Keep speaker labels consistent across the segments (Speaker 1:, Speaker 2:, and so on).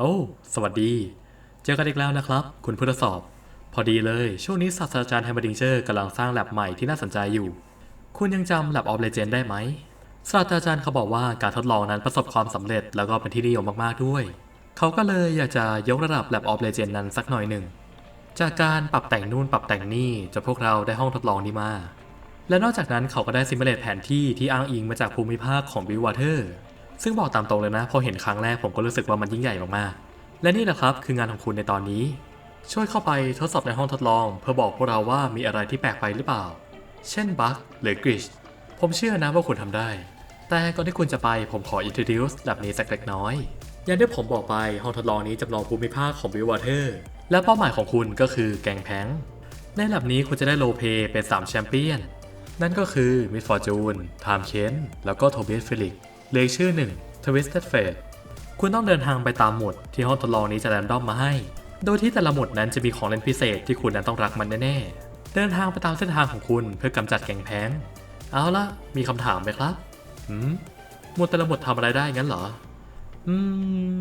Speaker 1: โอ้ สวัสดี เจอกันอีกแล้วนะครับ คุณผู้ทดสอบ พอดีเลย ช่วงนี้ศาสตราจารย์ไฮมาดิงเจอร์กำลังสร้างแลบใหม่ที่น่าสนใจอยู่ คุณยังจำ Lab of Legend ได้ไหม ศาสตราจารย์เขาบอกว่าการทดลองนั้นประสบความสำเร็จแล้วก็เป็นที่นิยมมากๆด้วย เขาก็เลยอยากจะยกระดับ Lab of Legend นั้นสักหน่อยหนึ่ง จากการปรับแต่งนู่นปรับแต่งนี่จนพวกเราได้ห้องทดลองนี้มา และนอกจากนั้นเขาก็ได้ซิมูเลตแผนที่ที่อ้างอิงมาจากภูมิภาคของบิววอเตอร์ ซึ่งบอกตามตรงเลยนะ พอเห็นครั้งแรกผมก็รู้สึกว่ามันยิ่งใหญ่มากๆ และนี่แหละครับคืองานของคุณในตอนนี้ ช่วยเข้าไปทดสอบในห้องทดลอง เพื่อบอกพวกเราว่ามีอะไรที่แปลกไปหรือเปล่า เช่นบั๊กหรือกริชผมเชื่อนะว่าคุณทำได้ แต่ก่อนที่คุณจะไปผมขอ introduce แบบนี้สักเล็กน้อยอย่างที่ผมบอกไปห้องทดลองนี้จำลองภูมิภาคของบิววอเตอร์และเป้าหมายของคุณก็คือแกงแพงในแลบนี้คุณจะได้โลเปเป็น 3 แชมเปี้ยน นั่นก็คือมิดฟอร์จูนไทม์เคนแล้วก็โทเบียสฟิลิก เลยชื่อหนึ่งทวิสเต็ดเฟดคุณต้องเดินทางไปตามหมดที่ห้องทดลองนี้จะแรนดอมมาให้ โดยที่แต่ละหมดนั้นจะมีของเล่นพิเศษที่คุณนั้นต้องรักมันแน่ๆ เดินทางไปตามเส้นทางของคุณเพื่อกำจัดแกงแพงเอาละมีคำถามไหมครับหืมหมดแต่ละหมดทำอะไรได้งั้นเหรอ อื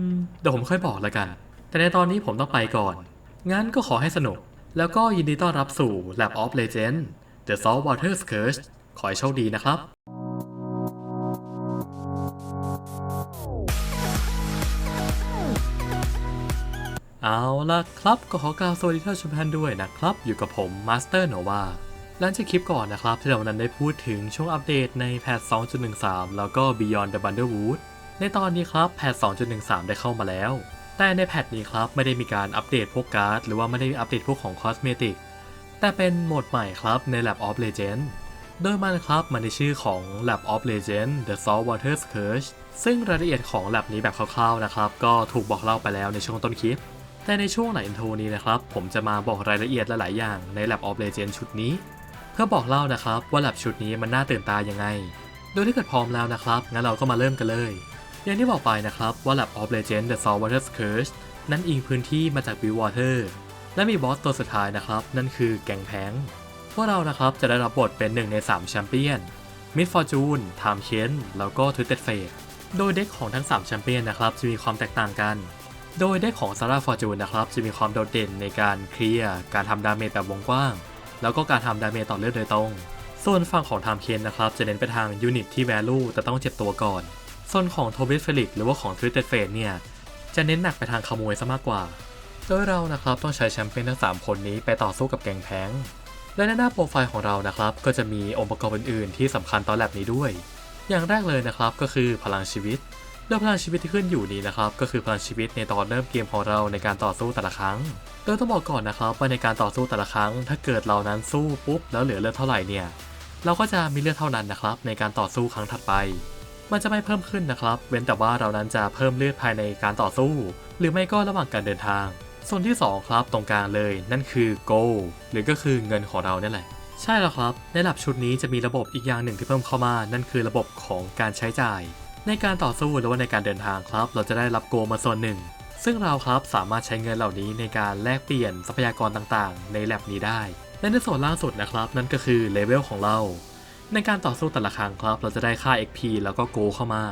Speaker 1: ม เดี๋ยวผมค่อยบอกแล้วกัน แต่ในตอนนี้ผมต้องไปก่อน งั้นก็ขอให้สนุก แล้วก็ยินดีต้อนรับสู่ Lab of Legend The Saltwater Scourge ขอให้โชคดีนะครับ เอาล่ะครับก็ขอกล่าวสวัสดีท่านชมทุกท่านด้วยนะครับ อยู่กับผมมาสเตอร์โนวาหลังจากคลิปก่อนนะครับที่เรานั้นได้พูดถึงช่วงอัปเดตในแพท 2.13 แล้วก็ Beyond the Underwood ในตอนนี้ครับแพท 2.13 ได้เข้ามาแล้ว แต่ในแพทนี้ครับไม่ได้มีการอัปเดตพวกการ์ดหรือว่าไม่ได้อัปเดตพวกของคอสเมติกแต่เป็นโหมดใหม่ครับใน Lab of Legend โดยมันครับมันในชื่อของ Lab of Legend The Saltwater Scourge ซึ่งรายละเอียดของ Lab นี้แบบคร่าวๆนะครับก็ถูกบอกเล่าไปแล้วในช่วงต้นคลิป แต่ในช่วงหลังอินโทรนี้นะครับผมจะมาบอกรายละเอียดหลายๆอย่างใน Lab of Legend ชุดนี้ เพื่อบอกเล่านะครับว่า Lab ชุดนี้มันน่าตื่นตายังไง โดยที่เกิดพร้อมแล้วนะครับงั้นเราก็มาเริ่มกันเลย อย่างที่บอกไปนะครับว่า Lab of Legend The Saltwater Scourge นั้นอิงพื้นที่มาจาก Blue Water และมีบอสตัวสุดท้ายนะครับ นั่นคือแกงแพงพวกเรานะครับจะได้รับบทเป็นหนึ่งใน3แชมเปี้ยนมิดฟอร์จูนไทม์เคนแล้วก็ทวิตเต็ดเฟดโดยเด็กของทั้ง3แชมเปี้ยนนะครับจะมีความแตกต่างกัน โดยเด็กของซาร่าฟอร์จูนนะครับจะมีความโดดเด่นในการเคลียร์การทำดาเมจแบบวงกว้าง แล้วก็การทำดาเมจต่อเลือดโดยตรง ส่วนฝั่งของไทม์เคนนะครับจะเน้นไปทางยูนิตที่ value แต่ต้องเจ็บตัวก่อน ส่วนของโทบิสเฟลิกหรือว่าของทวิตเต็ดเฟดเนี่ยจะเน้นหนักไปทางขโมยซะมากกว่า โดยเรานะครับต้องใช้แชมเปี้ยนทั้ง 3 คนนี้ไปต่อสู้กับแกงแพงและในหน้าโปรไฟล์ของเรานะครับก็จะมีองค์ประกอบอื่น ๆ ที่สำคัญตอนแลบนี้ด้วย อย่างแรกเลยนะครับก็คือพลังชีวิต โดยพลังชีวิตที่ขึ้นอยู่นี้นะครับก็คือพลังชีวิตในตอนเริ่มเกมของเราในการต่อสู้แต่ละครั้ง โดยต้องบอกก่อนนะครับว่าในการต่อสู้แต่ละครั้ง ถ้าเกิดเรานั้นสู้ปุ๊บแล้วเหลือเลือดเท่าไหร่เนี่ยเราก็จะมีเลือดเท่านั้นนะครับในการต่อสู้ครั้งถัดไป มันจะไม่เพิ่มขึ้นนะครับ เว้นแต่ว่าเรานั้นจะเพิ่มเลือดภายในการต่อสู้ หรือไม่ก็ระหว่างการเดินทางส่วนที่ 2 ครับตรงกลางเลยนั่นคือ go หรือก็คือเงินของเราเนี่ยแหละ ใช่แล้วครับในระดับชุดนี้จะมีระบบอีกอย่างหนึ่งที่เพิ่มเข้ามา นั่นคือระบบของการใช้จ่าย ในการต่อสู้หรือว่าในการเดินทางครับ เราจะได้รับโกมาส่วนหนึ่ง ซึ่งเราครับสามารถใช้เงินเหล่านี้ในการแลกเปลี่ยนทรัพยากรต่างๆ ในแลบนี้ได้ และในส่วนล่าสุดนะครับ นั่นก็คือเลเวลของเรา ในการต่อสู้แต่ละครั้งครับ เราจะได้ค่า XP แล้วก็โกเข้ามา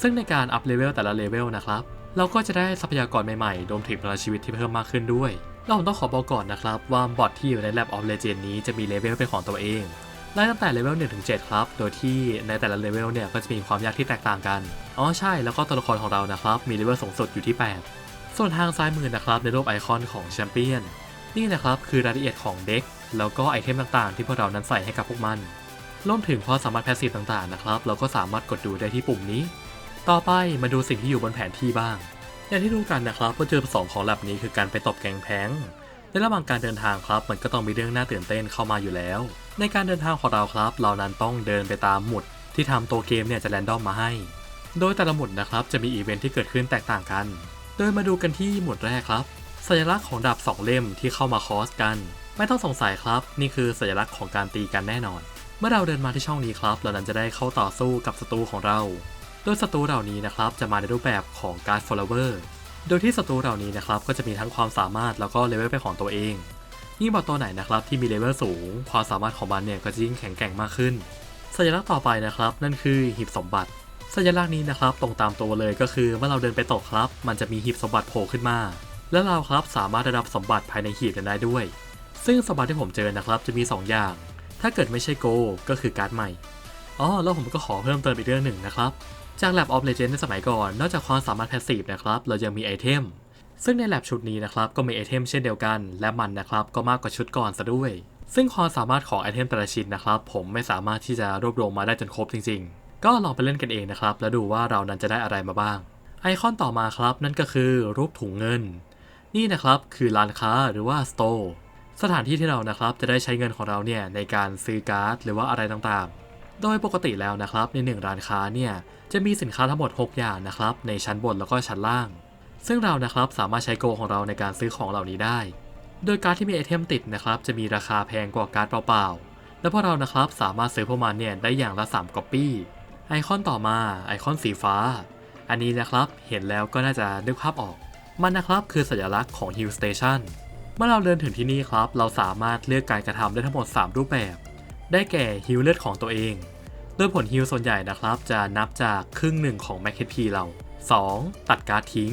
Speaker 1: ซึ่งในการอัพเลเวลแต่ละเลเวลนะครับ เราก็จะได้ทรัพยากรใหม่ๆรวมถึงพลังชีวิตที่เพิ่มมากขึ้นด้วยแล้วผมต้องขอบอกก่อนนะครับว่าบอทที่อยู่ใน Lab of Legend นี้จะมีเลเวลเป็นของตัวเอง ไล่ตั้งแต่เลเวล1ถึง7ครับ โดยที่ในแต่ละเลเวลเนี่ยก็จะมีความยากที่แตกต่างกัน อ๋อใช่แล้วก็ตัวละครของเรานะครับ มีเลเวลสูงสุดอยู่ที่ 8 ส่วนทางซ้ายมือนะครับในรูปไอคอนของแชมเปี้ยนนี่นะครับคือรายละเอียดของเด็กแล้วก็ไอเทมต่างๆ ที่พวกเรานั้นใส่ให้กับพวกมันรวมถึงความสามารถแพสซีฟต่างๆนะครับเราก็สามารถกดดูได้ที่ปุ่มนี้ ต่อไปมาดูสิ่งที่อยู่บนแผนที่บ้าง อย่างที่รู้กันนะครับว่าเจอประสงค์ของแลบนี้คือการไปตบแกงแพงในระหว่างการเดินทางครับ มันก็ต้องมีเรื่องน่าตื่นเต้นเข้ามาอยู่แล้ว ในการเดินทางของเราครับ เรานั้นต้องเดินไปตามหมุดที่ทำตัวเกมเนี่ยจะแรนดอมมาให้ โดยแต่ละหมุดนะครับ จะมีอีเวนท์ที่เกิดขึ้นแตกต่างกัน โดยมาดูกันที่หมุดแรกครับ สัญลักษณ์ของดาบสองเล่มที่เข้ามาคอสกัน ไม่ต้องสงสัยครับ นี่คือสัญลักษณ์ของการตีกันแน่นอน เมื่อเราเดินมาที่ช่องนี้ครับ เรานั้นจะได้เข้าต่อสู้กับศัตรูของเรา โดยศัตรูเหล่านี้นะครับจะมาในรูปแบบของการ์ด follower โดยที่ศัตรูเหล่านี้นะครับก็จะมีทั้งความสามารถแล้วก็เลเวลเป็นของตัวเอง ยิ่งบอทตัวไหนนะครับที่มีเลเวลสูง ความสามารถของมันเนี่ยก็จะยิ่งแข็งแกร่งมากขึ้น สัญลักษณ์ต่อไปนะครับ นั่นคือหีบสมบัติ สัญลักษณ์นี้นะครับตรงตามตัวเลยก็คือเมื่อเราเดินไปตกครับ มันจะมีหีบสมบัติโผล่ขึ้นมา แล้วเราครับสามารถได้รับสมบัติภายในหีบนั้นได้ด้วย ซึ่งสมบัติที่ผมเจอนะครับจะมี 2 อย่าง ถ้าเกิดไม่ใช่โกก็คือการ์ดใหม่อ๋อแล้วผมก็ขอเพิ่มเติมอีกเรื่องหนึ่งนะครับจาก Lab of Legend ในสมัยก่อน นอกจากความสามารถแพสซีฟนะครับ เรายังมีไอเทม ซึ่งใน Lab ชุดนี้นะครับก็มีไอเทมเช่นเดียวกัน และมันนะครับก็มากกว่าชุดก่อนซะด้วย ซึ่งความสามารถของไอเทมแต่ละชิ้นนะครับ ผมไม่สามารถที่จะรวบรวมมาได้จนครบจริง ๆ ก็ลองไปเล่นกันเองนะครับ แล้วดูว่าเรานั้นจะได้อะไรมาบ้าง ไอคอนต่อมาครับนั่นก็คือรูปถุงเงิน นี่นะครับคือร้านค้าหรือว่า store สถานที่ที่เรานะครับจะได้ใช้เงินของเราเนี่ยในการซื้อการ์ดหรือว่าอะไรต่างๆ โดยปกติแล้วนะครับในหนึ่งร้านค้าเนี่ยจะมีสินค้าทั้งหมด 6 อย่างนะครับในชั้นบนแล้วก็ชั้นล่าง ซึ่งเรานะครับสามารถใช้โกของเราในการซื้อของเหล่านี้ได้ โดยการที่มีไอเทมติดนะครับจะมีราคาแพงกว่าการ์ดเปล่าๆ และพวกเรานะครับสามารถซื้อพวกมันเนี่ยได้อย่างละ3ก๊อปปี้ ไอคอนต่อมาไอคอนสีฟ้า อันนี้นะครับเห็นแล้วก็น่าจะนึกภาพออก มันนะครับคือสัญลักษณ์ของ Hill Station เมื่อเราเดินถึงที่นี่ครับเราสามารถเลือกการกระทำได้ทั้งหมด 3 รูปแบบ ได้แก่ฮิลเลือดของตัวเองโดยผลฮิลส่วนใหญ่นะครับ จะนับจากครึ่งหนึ่งของแมคเคทพีเรา 2. ตัดการ์ดทิ้ง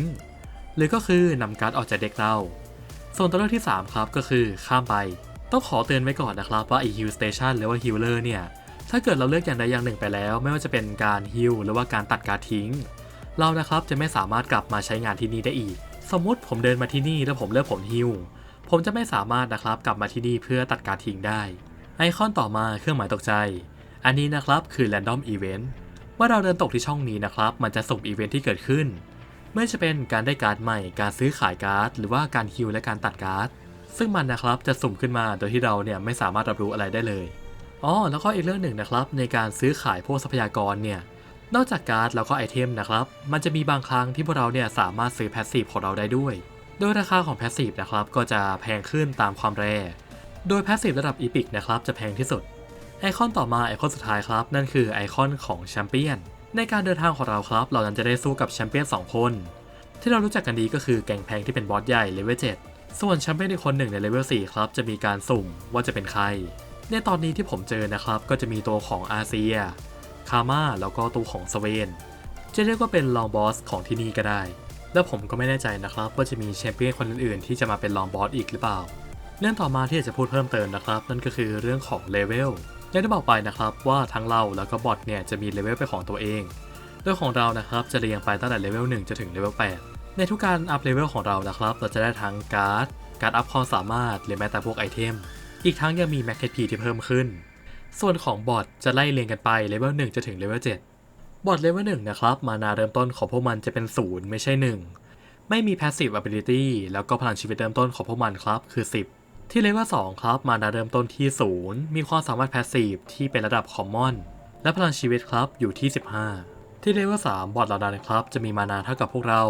Speaker 1: รือก็คือนำการ์ดออกจากเด็กเราส่วนตัวเลือกที่ 3 ครับก็คือข้ามไป ต้องขอเตือนไว้ก่อนนะครับว่าไอฮิลสเตชันหรือว่าฮิลเลอร์เนี่ย ถ้าเกิดเราเลือกอย่างใดอย่างหนึ่งไปแล้ว ไม่ว่าจะเป็นการฮิลหรือว่าการตัดการ์ดทิ้ง เรานะครับจะไม่สามารถกลับมาใช้งานที่นี่ได้อีก สมมติผมเดินมาที่นี่แล้วผมเลือกผลฮิลผมจะไม่สามารถนะครับกลับมาที่นี่เพื่อตัดการทิ้งได้ ไอคอนต่อมาเครื่องหมายตกใจ อันนี้นะครับคือ Random Event เมื่อเราเดินตกที่ช่องนี้นะครับมันจะสุ่มอีเวนท์ที่เกิดขึ้น ไม่ว่าจะเป็นการได้การ์ดใหม่ การซื้อขายการ์ด หรือว่าการฮิลและการตัดการ์ด ซึ่งมันนะครับจะสุ่มขึ้นมาโดยที่เราเนี่ยไม่สามารถรับรู้อะไรได้เลย อ๋อ แล้วก็อีกเรื่องหนึ่งนะครับ ในการซื้อขายพวกทรัพยากรเนี่ย นอกจากการ์ดแล้วก็ไอเทมนะครับ มันจะมีบางครั้งที่พวกเราเนี่ยสามารถซื้อแพสซีฟของเราได้ด้วย โดยราคาของแพสซีฟนะครับก็จะแพงขึ้นตามความแรโดยแพสซีฟระดับอีพิกนะครับจะแพงที่สุด ไอคอนต่อมาไอคอนสุดท้ายครับ นั่นคือไอคอนของแชมเปี้ยน ในการเดินทางของเราครับ เรานั้นจะได้สู้กับแชมเปี้ยน2 คน ที่เรารู้จักกันดีก็คือแกงแพงที่เป็นบอสใหญ่เลเวล7ส่วนแชมเปี้ยนอีกคนหนึ่งในเลเวล4ครับจะมีการสุ่มว่าจะเป็นใคร ในตอนนี้ที่ผมเจอนะครับ ก็จะมีตัวของอาเซีย คาม่าแล้วก็ตัวของสเวน จะเรียกว่าเป็นลองบอสของที่นี่ก็ได้ แล้วผมก็ไม่แน่ใจนะครับ ว่าจะมีแชมเปี้ยนคนอื่นๆที่จะมาเป็นลองบอสอีกหรือเปล่า เรื่องต่อมาที่อยากจะพูดเพิ่มเติมนะครับ นั่นก็คือเรื่องของเลเวล อย่างที่บอกไปนะครับว่าทั้งเราแล้วก็บอทเนี่ยจะมีเลเวลเป็นของตัวเอง โดยของเรานะครับจะเรียงไปตั้งแต่เลเวล1จนถึงเลเวล8 ในทุกการอัพเลเวลของเรานะครับ เราจะได้ทั้งการ์ด การอัพความสามารถหรือแม้แต่พวกไอเทม อีกทั้งยังมีแมคเคทีที่เพิ่มขึ้น ส่วนของบอทจะไล่เรียงกันไปเลเวล1จะถึงเลเวล7บอทเลเวล1นะครับมานาเริ่มต้นของพวกมันจะเป็น 0 ไม่ใช่ 1 ไม่มี Passive Ability แล้วก็พลังชีวิตเริ่มต้นของพวกมันครับคือ 10 ที่เลเวล2ครับ มานาเริ่มต้นที่ 0 มีความสามารถ Passive ที่เป็นระดับ Common และพลังชีวิตครับอยู่ที่ 15 ที่เลเวล3บอทเหล่านั้นครับจะมีมานาเท่ากับพวกเรา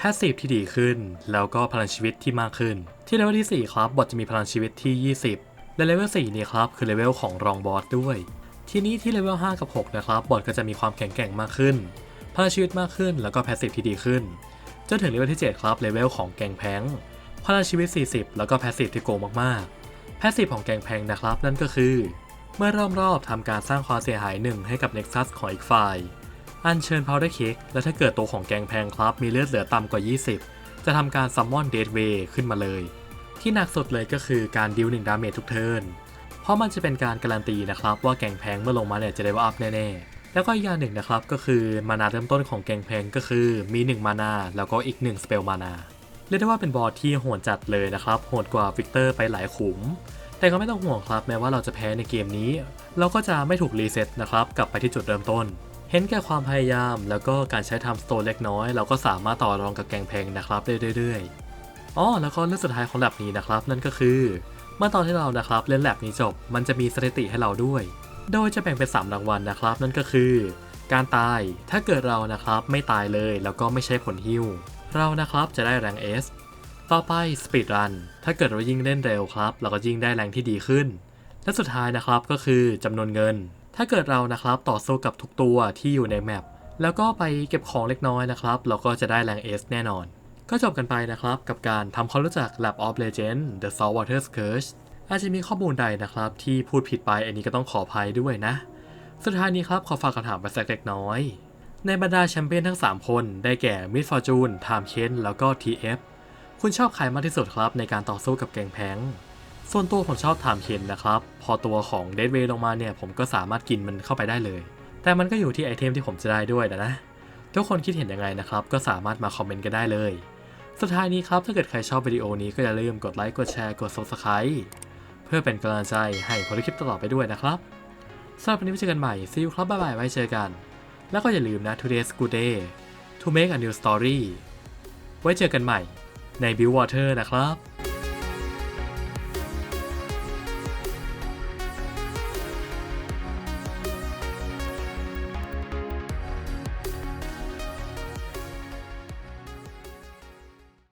Speaker 1: Passive ที่ดีขึ้น แล้วก็พลังชีวิตที่มากขึ้น ที่เลเวลที่ 4 ครับบอทจะมีพลังชีวิตที่ 20 และเลเวล4นี่ครับคือเลเวลของรองบอสด้วย ทีนี้ที่เลเวล5กับ6นะครับบอทก็จะมีความแข็งแกร่งมากขึ้น พลังชีวิตมากขึ้นแล้วก็แพสซีฟที่ดีขึ้นจนถึงเลเวลที่7ครับเลเวลของแกงแพง พลังชีวิต 40 แล้วก็แพสซีฟที่โกงมากๆ แพสซีฟของแกงแพงนะครับ นั่นก็คือ เมื่อรอบๆทำการสร้างความเสียหายหนึ่งให้กับเน็กซัสของอีกฝ่าย อัญเชิญพาวเดอร์เค้กและถ้าเกิดตัวของแกงแพงครับ มีเลือดเหลือต่ำกว่า 20 จะทำการซัมมอนเดดเวย์ขึ้นมาเลย ที่หนักสุดเลยก็คือการดิวหนึ่งดาเมจทุกเทิร์นเพราะมันจะเป็นการการันตีนะครับว่าแกงแพงเมื่อลงมาเนี่ยจะได้ว่าอัพแน่ๆแล้วก็อีกอย่างหนึ่งนะครับก็คือมานาเริ่มต้นของแกงแพงก็คือมี 1 มานาแล้วก็อีก 1 สเปลมานา เรียกได้ว่าเป็นบอสที่โหดจัดเลยนะครับ โหดกว่าวิกเตอร์ไปหลายขุม แต่ก็ไม่ต้องห่วงครับ แม้ว่าเราจะแพ้ในเกมนี้ เราก็จะไม่ถูกรีเซ็ตนะครับ กลับไปที่จุดเริ่มต้น เห็นแก่ความพยายาม แล้วก็การใช้ทำสโตนเล็กน้อย เราก็สามารถต่อรองกับแกงแพงนะครับได้เรื่อยๆอ๋อแล้วก็เรื่องสุดท้ายของแลบนี้นะครับ นั่นก็คือ เมื่อตอนที่เรานะครับเล่นแลบนี้จบ มันจะมีสถิติให้เราด้วย โดยจะแบ่งเป็น 3 รางวัลนะครับ นั่นก็คือ การตาย ถ้าเกิดเรานะครับไม่ตายเลยแล้วก็ไม่ใช้ผลฮิว เรานะครับจะได้แรง S ต่อไป Speed Run ถ้าเกิดเรายิ่งเล่นเร็วครับ เราก็ยิ่งได้แรงที่ดีขึ้น และสุดท้ายนะครับก็คือจำนวนเงิน ถ้าเกิดเรานะครับต่อสู้กับทุกตัวที่อยู่ในแมปแล้วก็ไปเก็บของเล็กน้อยนะครับ เราก็จะได้แรง S แน่นอน ก็จบกันไปนะครับ กับการทำความรู้จัก Lab of Legend The Saltwater Scourge อาจจะมีข้อมูลใดนะครับ ที่พูดผิดไปอันนี้ก็ต้องขออภัยด้วยนะ สุดท้ายนี้ครับขอฝากคำถามไปสักเล็กน้อย ในบรรดาแชมเปี้ยนทั้ง 3 คนได้แก่มิดฟอร์จูนไทม์เคนแล้วก็ TF คุณชอบใครมากที่สุดครับในการต่อสู้กับแกงแพงส่วนตัวผมชอบไทม์เคนนะครับ พอตัวของเดดเวย์ลงมาเนี่ย ผมก็สามารถกินมันเข้าไปได้เลย แต่มันก็อยู่ที่ไอเทมที่ผมจะได้ด้วยนะนะ ทุกคนคิดเห็นยังไงนะครับ ก็สามารถมาคอมเมนต์กันได้เลย สุดท้ายนี้ครับ ถ้าเกิดใครชอบวิดีโอนี้ก็อย่าลืมกดไลค์กดแชร์กด subscribe เพื่อเป็นกำลังใจให้ผลคลิปตลอดไปด้วยนะครับสำหรับวันนี้ไว้เจอกันใหม่ see you ครับบ๊ายบายไว้เจอกัน แล้วก็อย่าลืมนะ today's good day to make a new story ไว้เจอกันใหม่ใน Build Water นะครับ